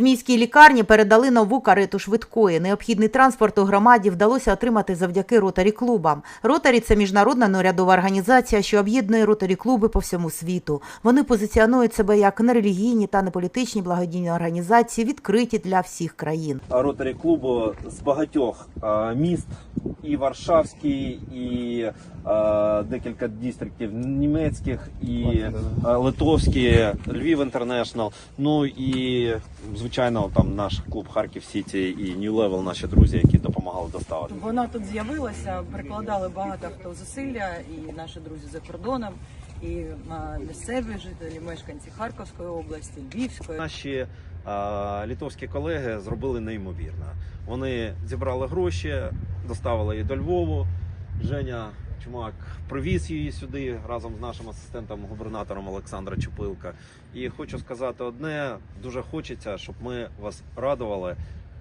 Змійській лікарні передали нову карету швидкої. Необхідний транспорт у громаді вдалося отримати завдяки ротарі клубам. Ротарі це міжнародна неурядова організація, що об'єднує ротарі клуби по всьому світу. Вони позиціонують себе як нерелігійні та неполітичні благодійні організації, відкриті для всіх країн. ротарі клубу з багатьох міст, і Варшавський, і декілька дистріктів німецьких, і Литовські, Львів Інтернешнл. Ну і звичайно, там наш клуб Харків Сіті і New Level, наші друзі, які допомагали доставити. Вона тут з'явилася, прикладали багато хто зусилля, і наші друзі за кордоном, і місцеві жителі, мешканці Харківської області, Львівської. Наші е, літовські колеги зробили неймовірно. Вони зібрали гроші, доставили її до Львову. Женя Чумак привіз її сюди разом з нашим асистентом губернатором Олександра Чупилка. І хочу сказати одне: дуже хочеться, щоб ми вас радували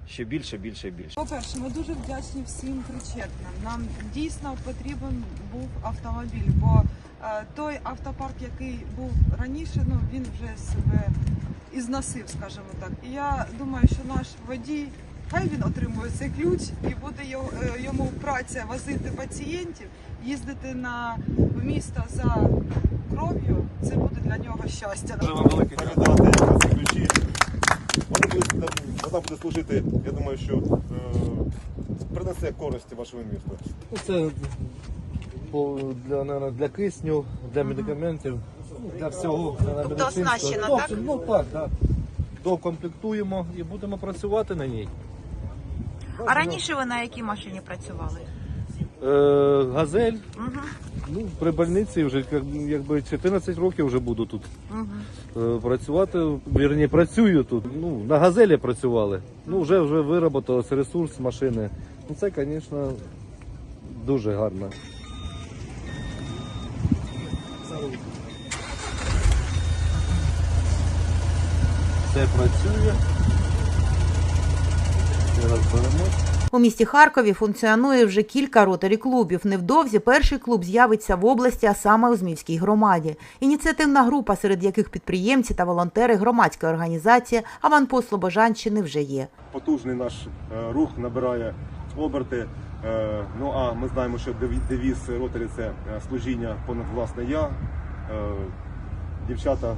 ще більше, більше більше. По-перше, ми дуже вдячні всім причетним. Нам дійсно потрібен був автомобіль, бо е, той автопарк, який був раніше, ну він вже себе ізносив, скажімо так. І я думаю, що наш водій, хай він отримує цей ключ і буде е, йому праця возити пацієнтів, їздити на місто за кров'ю. Це буде для нього щастя. Дуже вам велике передати ці ключі. Вона буде, вона буде служити, я думаю, що е, принесе користі вашому місту. Ну, Це для, наверно, для кисню, для медикаментів, ну, для всього. Для Тобто оснащена, ну, так? Ну так, так. Докомплектуємо і будемо працювати на ній. А раніше ви на якій машині працювали? Е, газель. Угу. Ну, при больниці вже як- якби 14 років вже буду тут Угу. е, працювати. Вірні, працюю тут. Ну, на газелі працювали. Ну, вже вже вироботався ресурс машини. Ну, це, звісно, дуже гарно. Все працює. Зараз беремо. У місті Харкові функціонує вже кілька ротарі клубів. Невдовзі перший клуб з'явиться в області, а саме у Змівській громаді. Ініціативна група, серед яких підприємці та волонтери громадської організації Аванпост Слобожанщини вже є. Потужний наш е, рух набирає оберти. Е, ну а ми знаємо, що деві- девіз ротарі це е, служіння понад власне я. Дівчата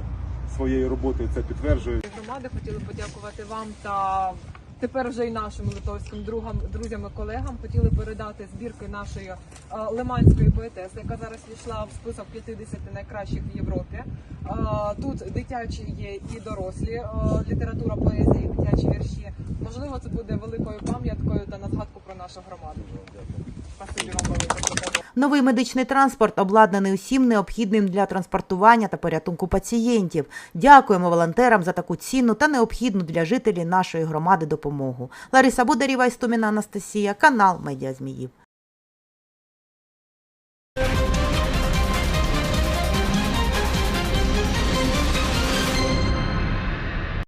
своєю роботою це підтверджують. громади хотіли подякувати вам та тепер вже й нашим литовським другам, друзям і колегам. Хотіли передати збірки нашої е, лиманської поетеси, яка зараз війшла в список 50 найкращих в Європі. Е, Тут дитячі є і дорослі е, література, поезія, і дитячі вірші. Можливо, це буде великою пам'яткою та на згадку про нашу громаду. Спасибі вам велике. Новий медичний транспорт обладнаний усім необхідним для транспортування та порятунку пацієнтів. Дякуємо волонтерам за таку цінну та необхідну для жителів нашої громади допомогу. Лариса Бударєва, Істоміна Анастасія, канал Медіа Зміїв.